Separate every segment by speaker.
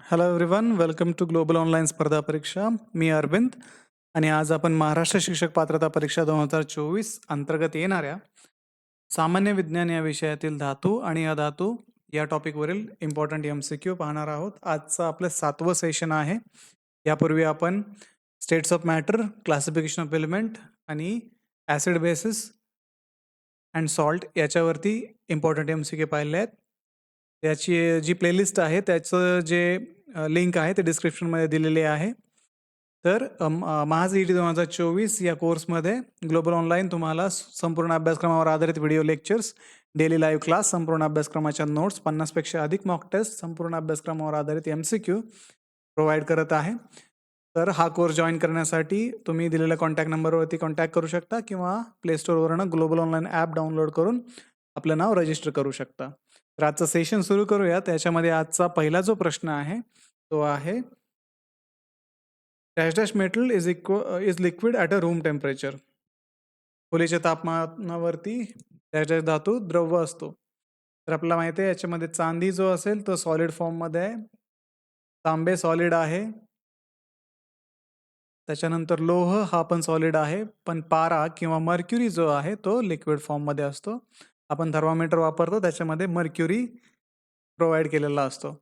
Speaker 1: Hello everyone welcome to global online स्पर्धा परीक्षा मी अरविंद आणि आज आपण महाराष्ट्र शिक्षक पात्रता परीक्षा दोन हजार चोवीस अंतर्गत येणाऱ्या सामान्य विज्ञान या विषयातील धातू आणि अधातू या टॉपिकवरील इम्पॉर्टंट एम सी क्यू पाहणार आहोत. आजचं आपलं सातवं सेशन आहे. यापूर्वी आपण states of matter classification of element आणि ॲसिड बेसिस अँड सॉल्ट याच्यावरती इम्पॉर्टंट एम सी क्यू पाहिले आहेत. त्याची जी प्लेलिस्ट आहे त्याचं जे लिंक आहे ते डिस्क्रिप्शनमध्ये दिलेले आहे. तर महाज ई टी दोन हजार चोवीस या कोर्समध्ये ग्लोबल ऑनलाईन तुम्हाला संपूर्ण अभ्यासक्रमावर आधारित video lectures daily live class संपूर्ण अभ्यासक्रमाच्या नोट्स पन्नासपेक्षा अधिक मॉक टेस्ट संपूर्ण अभ्यासक्रमावर आधारित एम सी क्यू प्रोव्हाइड करत आहे. तर हा कोर्स जॉईन करण्यासाठी तुम्ही दिलेल्या कॉन्टॅक्ट नंबरवरती कॉन्टॅक्ट करू शकता किंवा play global online app download करून आपलं नाव रजिस्टर करू शकता. तर आजचं सेशन सुरू करूया. त्याच्यामध्ये आजचा पहिला जो प्रश्न आहे तो आहे dash dash metal is इक्व is liquid at a room temperature. खोलीच्या तापमानावरती डॅश डॅश धातू द्रव्य असतो. तर आपल्याला माहिती आहे याच्यामध्ये चांदी जो असेल तो सॉलिड फॉर्ममध्ये आहे. तांबे सॉलिड आहे. त्याच्यानंतर लोह हा पण सॉलिड आहे. पण पारा किंवा मर्क्युरी जो आहे तो लिक्विड फॉर्ममध्ये असतो. आपण थर्मामीटर वापरतो त्याच्यामध्ये मर्क्युरी प्रोव्हाइड केलेला असतो.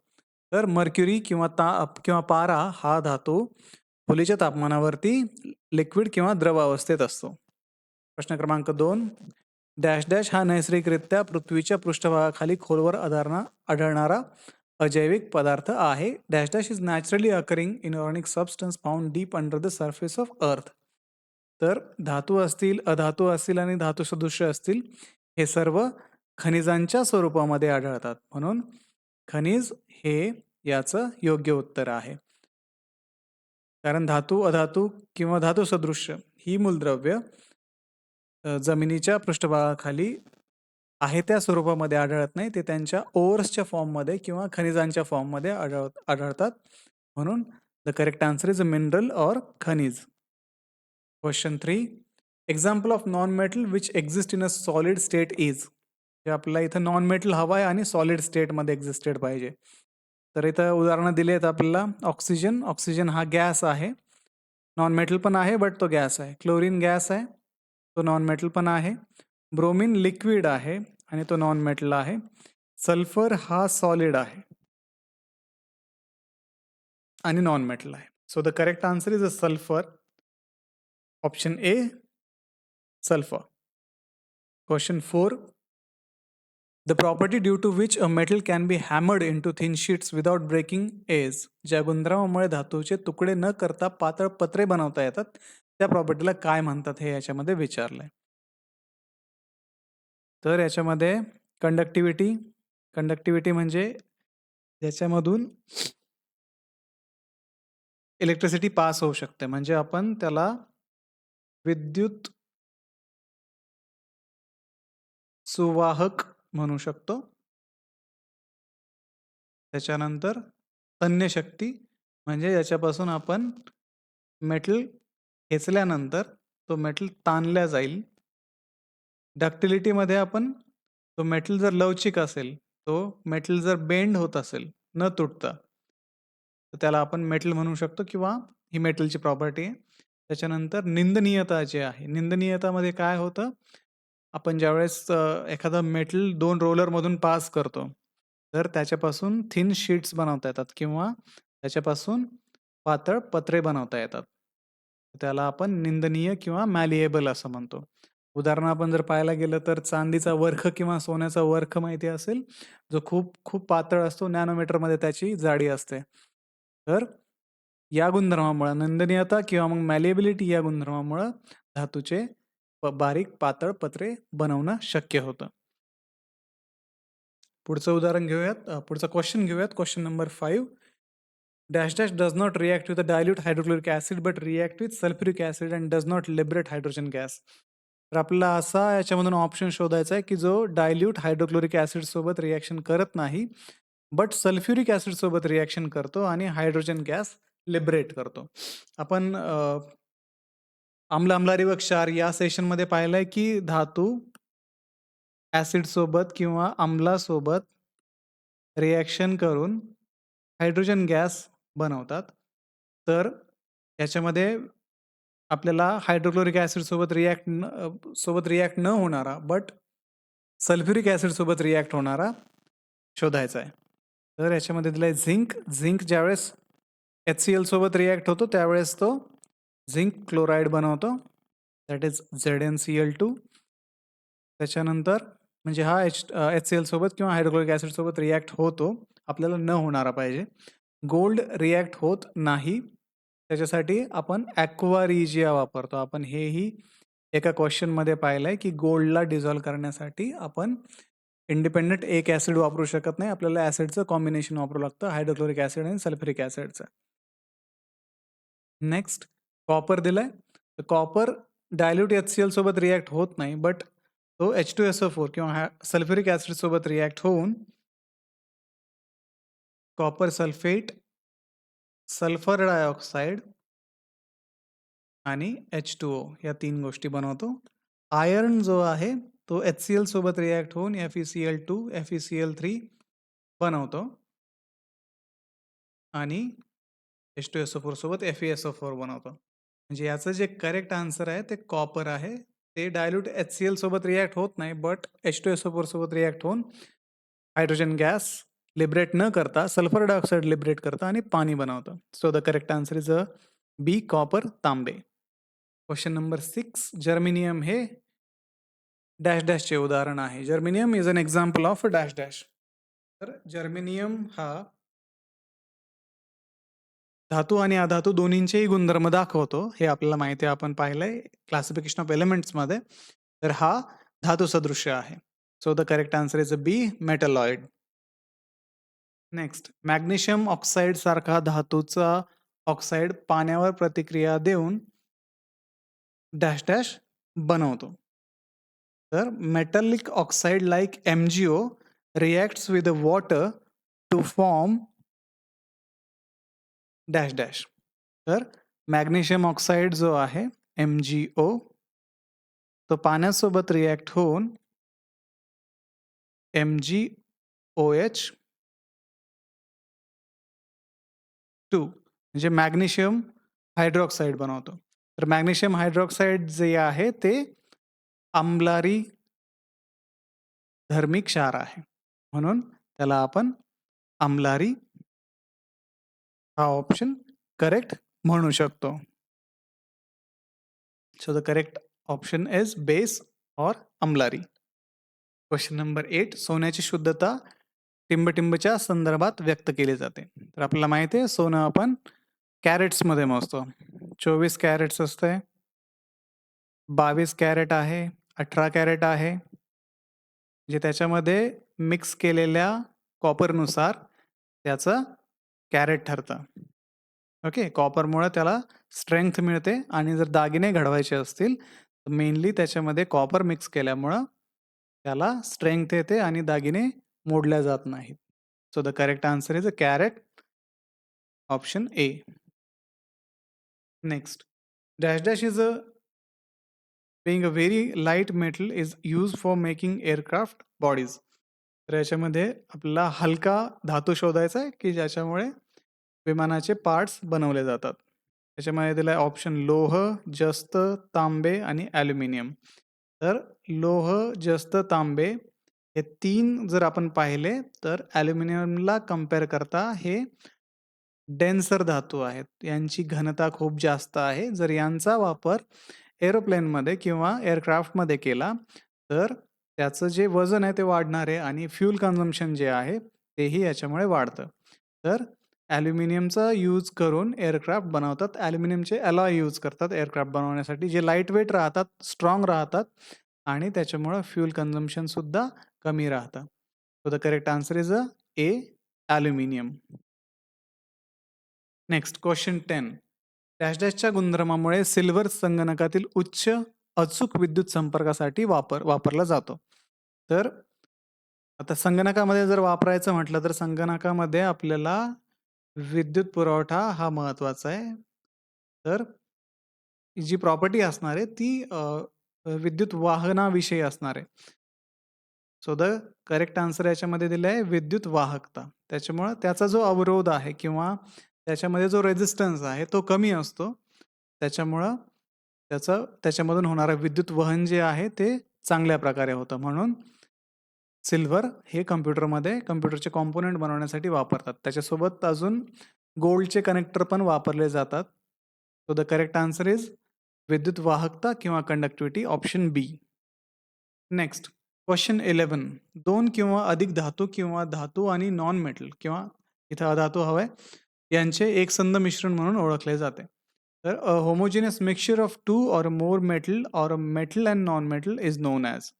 Speaker 1: तर मर्क्युरी किंवा ता किंवा पारा हा धातू खोलीच्या तापमानावरती लिक्विड किंवा द्रव अवस्थेत असतो. प्रश्न क्रमांक दोन डॅश डॅश हा नैसर्गिकरित्या पृथ्वीच्या पृष्ठभागाखाली खोलवर आधारणा आढळणारा अजैविक पदार्थ आहे. Dash dash is naturally occurring inorganic substance found deep under the surface of earth तर धातू असतील अधातू असतील आणि धातू सदृश्य असतील हे सर्व खनिजांच्या स्वरूपामध्ये आढळतात. म्हणून खनिज हे याचं योग्य उत्तर आहे. कारण धातू अधातू किंवा धातू सदृश्य ही मूलद्रव्य जमिनीच्या पृष्ठभागाखाली आहे त्या स्वरूपामध्ये आढळत नाही. ते त्यांच्या ओवर्सच्या फॉर्ममध्ये किंवा खनिजांच्या फॉर्ममध्ये आढळ आढळतात. म्हणून the correct answer is a mineral or खनिज. Question three. Example of non metal which exist in a solid state is जे आपल्याला इथं नॉन मेटल हवं आहे आणि सॉलिड स्टेटमध्ये एक्झिस्टेड पाहिजे. तर इथं उदाहरणं दिली आहेत आपल्याला ऑक्सिजन ऑक्सिजन हा गॅस आहे. नॉन मेटल पण आहे बट तो गॅस आहे. क्लोरीन गॅस आहे तो नॉन मेटल पण आहे. ब्रोमिन लिक्विड आहे आणि तो नॉन मेटल आहे. सल्फर हा सॉलिड आहे. आणि नॉन मेटल आहे. So the correct answer is a sulphur option A sulfur. Question 4. The property due to which a metal can be hammered into thin sheets without breaking is ज्या गुणधर्मामुळे धातूचे तुकडे न करता पातळ पत्रे बनवता येतात त्या प्रॉपर्टीला काय म्हणतात हे याच्यामध्ये विचारलंय तर याच्यामध्ये कंडक्टिव्हिटी कंडक्टिव्हिटी म्हणजे ज्याच्यामधून इलेक्ट्रिसिटी पास होऊ शकते म्हणजे आपण त्याला विद्युत सुवाहक म्हणू शकतो. त्याच्यानंतर अन्य शक्ती म्हणजे याच्यापासून आपण मेटल खेचल्यानंतर तो मेटल ताणल्या जाईल. डक्टिलिटीमध्ये आपण तो मेटल जर लवचिक असेल तो मेटल जर बेंड होत असेल न तुटता तर त्याला आपण मेटल म्हणू शकतो किंवा ही मेटलची प्रॉपर्टी आहे. त्याच्यानंतर निंदनीयता जे आहे निंदनीयतामध्ये काय होतं? आपण ज्यावेळेस एखादं मेटल दोन रोलरमधून पास करतो तर त्याच्यापासून थिन शीट्स बनवता येतात किंवा त्याच्यापासून पातळ पत्रे बनवता येतात. त्याला आपण निंदनीय किंवा मॅलिएबल असं म्हणतो. उदाहरण आपण जर पाहायला गेलं तर चांदीचा वर्ख किंवा सोन्याचा वर्ख माहिती असेल जो खूप खूप पातळ असतो नॅनोमीटरमध्ये त्याची जाडी असते. तर या गुणधर्मामुळं नंदनीयता किंवा मग मॅलिएबिलिटी या गुणधर्मामुळं धातूचे बारीक पातळ पत्रे बनवणं शक्य होतं. पुढचं उदाहरण घेऊयात. पुढचा क्वेश्चन घेऊयात. Question number five dash dash does not react with dilute hydrochloric acid but react with sulphuric acid and does not liberate hydrogen gas तर आपल्याला असा याच्यामधून ऑप्शन शोधायचा आहे की जो डायल्यूट हायड्रोक्लोरिक ॲसिड सोबत रिॲक्शन करत नाही बट सल्फ्युरिक ॲसिड सोबत रिॲक्शन करतो आणि हायड्रोजन गॅस लिबरेट करतो. आपण आम्ल अमलारी व क्षार या सेशनमध्ये पाहिलंय की धातू ऍसिड सोबत किंवा आम्लासोबत रिॲक्शन करून हायड्रोजन गॅस बनवतात. तर याच्यामध्ये आपल्याला हायड्रोक्लोरिक ॲसिडसोबत रिॲक्ट न सोबत रिॲक्ट न होणारा बट सल्फ्युरिक ॲसिडसोबत रिॲक्ट होणारा शोधायचा आहे. तर याच्यामध्ये दिलंय झिंक. झिंक ज्यावेळेस एच सी एल सोबत रिॲक्ट होतो त्यावेळेस तो झिंक क्लोराईड बनवतो. That is Z N C L two त्याच्यानंतर म्हणजे हा एच एच सी एलसोबत किंवा हायड्रोक्लोरिक ॲसिडसोबत रिॲक्ट होतो. आपल्याला न होणारा पाहिजे. गोल्ड रिॲक्ट होत नाही. त्याच्यासाठी आपण ॲक्वारिजिया वापरतो. आपण हेही एका क्वेश्चनमध्ये पाहिलं आहे की गोल्डला डिझॉल्व करण्यासाठी आपण इंडिपेंडंट एक ॲसिड वापरू शकत नाही. आपल्याला ॲसिडचं कॉम्बिनेशन वापरू लागतं हायड्रोक्लोरिक ॲसिड आणि सल्फ्युरिक ॲसिडचं. नेक्स्ट कॉपर दिलाय. तर कॉपर डायल्यूट HCl सोबत रिॲक्ट होत नाही. बट तो H2SO4 किंवा हा सल्फ्युरिक ॲसिड सोबत रिॲक्ट होऊन कॉपर सल्फेट, सल्फर डायऑक्साइड आणि H2O या 3 गोष्टी बनवतो. आयर्न जो आहे तो HCl सोबत रिॲक्ट होऊन FeCl2, FeCl3 बनवतो. आणि H2SO4 सोबत FeSO4 बनवतो. म्हणजे याचं जे करेक्ट आन्सर आहे ते कॉपर आहे. ते डायल्यूट HCl सोबत रिॲक्ट होत नाही. बट H2SO4 सोबत रिॲक्ट होऊन हायड्रोजन गॅस लिबरेट न करता सल्फर डायऑक्साईड लिबरेट करतं आणि पाणी बनवतं. So the correct answer is a B copper Tambe. Question number 6 germanium हे डॅश डॅशचे उदाहरण आहे. Germanium is an example of dash dash. तर जर्मेनियम हा धातू आणि अधातू दोन्हींचेही गुणधर्म दाखवतो. हे आपल्याला माहिती आहे. आपण पाहिलंय क्लासिफिकेशन ऑफ एलिमेंट्समध्ये. तर हा धातू सदृश्य आहे. So the correct answer is a B metalloid next magnesium oxide सारखा धातूचा ऑक्साईड पाण्यावर प्रतिक्रिया देऊन डॅश डॅश बनवतो. तर metallic oxide like M G O reacts with water to form dash dash. तर मॅग्नेशियम ऑक्साईड जो आहे MgO तो पाण्यासोबत रिॲक्ट होऊन एमजी ओ एच टू म्हणजे मॅग्नेशियम हायड्रॉक्साईड बनवतो. तर मॅग्नेशियम हायड्रॉक्साईड जे आहे ते आंबलारी धर्मी क्षार आहे. म्हणून त्याला आपण आंबलारी हा ऑप्शन करेक्ट म्हणू शकतो. So the correct option is base or अंमलारी. Question number eight सोन्याची शुद्धता टिंब-टिंबच्या संदर्भात व्यक्त केली जाते. तर आपल्याला माहिती आहे सोनं आपण कॅरेट्समध्ये मोजतो. 24 कॅरेट्स असते. 22 कॅरेट आहे, 18 कॅरेट आहे. जे त्याच्यामध्ये मिक्स केलेल्या कॉपरनुसार त्याचं कॅरेट ठरतं. ओके. कॉपरमुळे त्याला स्ट्रेंथ मिळते आणि जर दागिने घडवायचे असतील तर मेनली त्याच्यामध्ये कॉपर मिक्स केल्यामुळं त्याला स्ट्रेंथ येते आणि दागिने मोडल्या जात नाहीत. So the correct answer is a carat. Option A. Next dash dash is a being a very light metal is used for making aircraft bodies. तर याच्यामध्ये आपल्याला हलका धातू शोधायचा आहे, की ज्याच्यामुळे विमानाचे पार्ट्स बनवले जातात. त्याच्यामध्ये दिलाय ऑप्शन लोह, जस्त, तांबे आणि ॲल्युमिनियम. तर लोह, जस्त, तांबे हे तीन जर आपण पाहिले तर ॲल्युमिनियमला कंपेअर करता हे डेन्सर धातू आहेत. यांची घनता खूप जास्त आहे. जर यांचा वापर एरोप्लेनमध्ये किंवा एअरक्राफ्टमध्ये केला तर त्याचं जे वजन आहे ते वाढणार आहे आणि फ्यूल कन्झम्पशन जे आहे तेही याच्यामुळे वाढतं. तर ॲल्युमिनियमचा यूज करून एअरक्राफ्ट बनवतात. ॲल्युमिनियमचे अलॉय यूज करतात एअरक्राफ्ट बनवण्यासाठी जे लाइट वेट राहतात, स्ट्राँग राहतात आणि त्याच्यामुळं फ्यूल कन्झम्पशनसुद्धा कमी राहतं. So the correct answer is a A aluminium. Next question ten dash डॅशच्या गुणधर्मामुळे सिल्वर संगणकातील उच्च अचूक विद्युत संपर्कासाठी वापर वापरला जातो. तर आता संगणकामध्ये जर वापरायचं म्हटलं तर संगणकामध्ये आपल्याला विद्युत पुरवठा हा महत्त्वाचा आहे. तर जी प्रॉपर्टी असणार आहे ती विद्युत वाहनाविषयी असणार आहे. सो द करेक्ट आन्सर याच्यामध्ये दिलं आहे विद्युत वाहकता त्याच्यामुळं त्याचा जो अवरोध आहे किंवा त्याच्यामध्ये जो रेझिस्टन्स आहे तो कमी असतो त्याच्यामुळं त्याचं त्याच्यामधून होणारं विद्युत वहन जे आहे ते चांगल्या प्रकारे होतं. म्हणून सिल्वर हे कम्प्युटरमध्ये कम्प्युटरचे कॉम्पोनंट बनवण्यासाठी वापरतात. त्याच्यासोबत अजून गोल्डचे कनेक्टर पण वापरले जातात. So the correct answer is विद्युत वाहकता किंवा conductivity option B next question eleven दोन किंवा अधिक धातू किंवा धातू आणि नॉन मेटल किंवा इथं अधातू हवंय यांचे एकसंध मिश्रण म्हणून ओळखले जाते. तर homogeneous mixture of two or more metal or metal and non metal is known as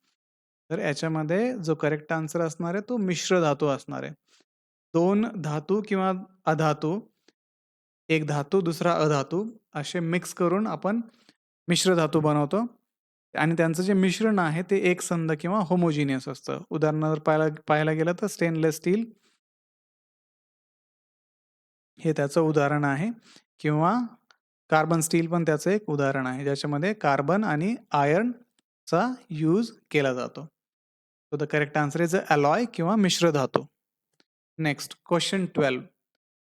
Speaker 1: तर याच्यामध्ये जो करेक्ट आन्सर असणार आहे तो मिश्र धातू असणार आहे. दोन धातू किंवा अधातू एक धातू दुसरा अधातू असे मिक्स करून आपण मिश्र धातू बनवतो. आणि त्यांचं जे मिश्रण आहे ते एक संध किंवा होमोजिनियस असतं. उदाहरणार्थ पाहायला पाहायला गेलं तर स्टेनलेस स्टील हे त्याचं उदाहरण आहे. किंवा कार्बन स्टील पण त्याचं एक उदाहरण आहे ज्याच्यामध्ये कार्बन आणि आयर्नचा यूज केला जातो. So the correct answer is alloy किंवा मिश्र धातू. Next question twelve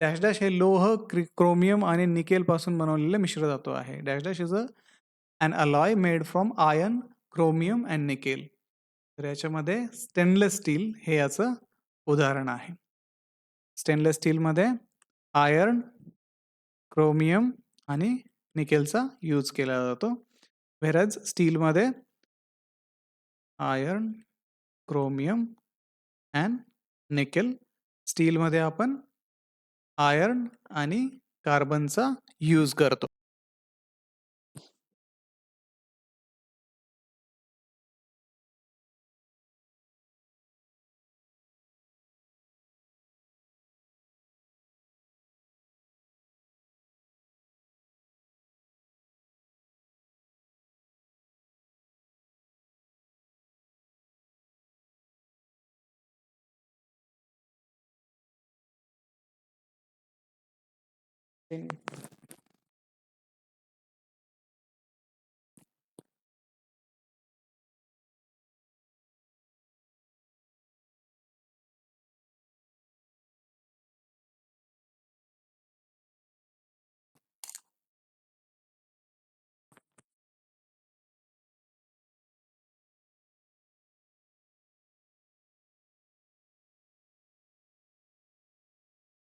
Speaker 1: dash dash हे लोह क्रोमियम आणि निकेल पासून बनवलेले मिश्र धातू आहे. Dash dash is a an alloy made from iron chromium and nickel तर याच्यामध्ये स्टेनलेस स्टील हे याचं उदाहरण आहे. स्टेनलेस स्टीलमध्ये आयर्न क्रोमियम आणि निकेलचा यूज केला जातो. व्हेरज स्टीलमध्ये आयर्न क्रोमियम अँड निकेल स्टीलमध्ये आपण आयर्न आणि कार्बनचा यूज करतो.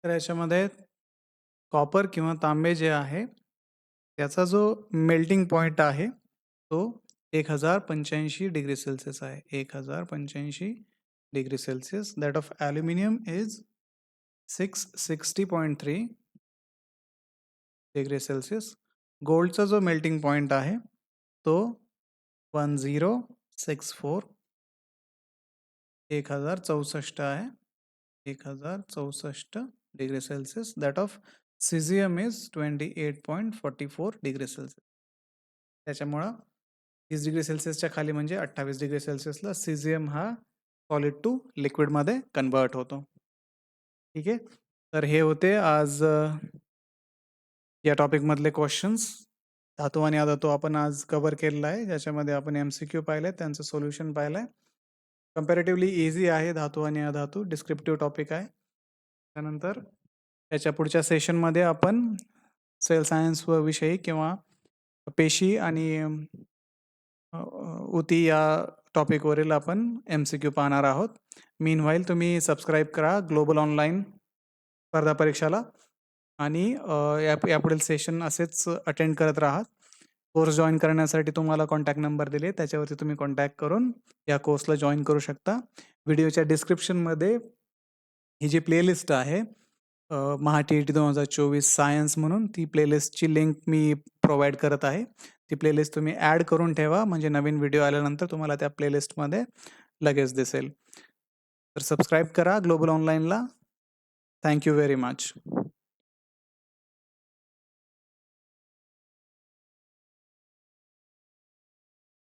Speaker 1: तर याच्यामध्ये कॉपर किंवा तांबे जे आहे त्याचा जो मेल्टिंग पॉईंट आहे तो एक हजार पंच्याऐंशी डिग्री सेल्सिअस आहे. एक हजार पंच्याऐंशी degree Celsius. That of aluminium is six sixty point three degree Celsius. गोल्डचा जो मेल्टिंग पॉईंट आहे तो वन झिरो सिक्स फोर एक हजार चौसष्ट आहे. एक हजार चौसष्ट degree Celsius. That of caesium is twenty eight point forty four degree Celsius त्याच्यामुळं तीस डिग्री सेल्सिअसच्या खाली म्हणजे अठ्ठावीस डिग्री सेल्सिअसला सिझियम हा सॉलिड टू लिक्विडमध्ये कन्वर्ट होतो. ठीक आहे? तर हे होते आज या टॉपिकमधले क्वेश्चन्स धातू आणि अधातू आपण आज कव्हर केलेला आहे. ज्याच्यामध्ये आपण एम सी क्यू पाहिलं आहे त्यांचं सोल्युशन पाहिलं आहे कम्पॅरेटिव्हली इझी आहे धातू आणि अधातू. डिस्क्रिप्टिव्ह टॉपिक आहे. त्यानंतर याच्या पुढच्या सेशनमध्ये आपण सेल सायन्स व विषयी किंवा पेशी आणि उती या टॉपिकवरील आपण एम सी क्यू पाहणार आहोत. मीन व्हाईल तुम्ही सबस्क्राईब करा ग्लोबल ऑनलाईन स्पर्धा परीक्षाला आणि या यापुढील सेशन असेच अटेंड करत राहा. कोर्स जॉईन करण्यासाठी तुम्हाला कॉन्टॅक्ट नंबर दिले त्याच्यावरती तुम्ही कॉन्टॅक्ट करून या कोर्सला जॉईन करू शकता. व्हिडिओच्या डिस्क्रिप्शनमध्ये ही जी प्लेलिस्ट आहे महा टी ई टी दोन हजार चोवीस सायन्स म्हणून ती प्लेलिस्टची लिंक मी प्रोव्हाइड करत आहे. ती प्लेलिस्ट तुम्ही ॲड करून ठेवा म्हणजे नवीन व्हिडिओ आल्यानंतर तुम्हाला त्या प्लेलिस्टमध्ये लगेच दिसेल. तर सबस्क्राईब करा ग्लोबल ऑनलाईनला. Thank you very much.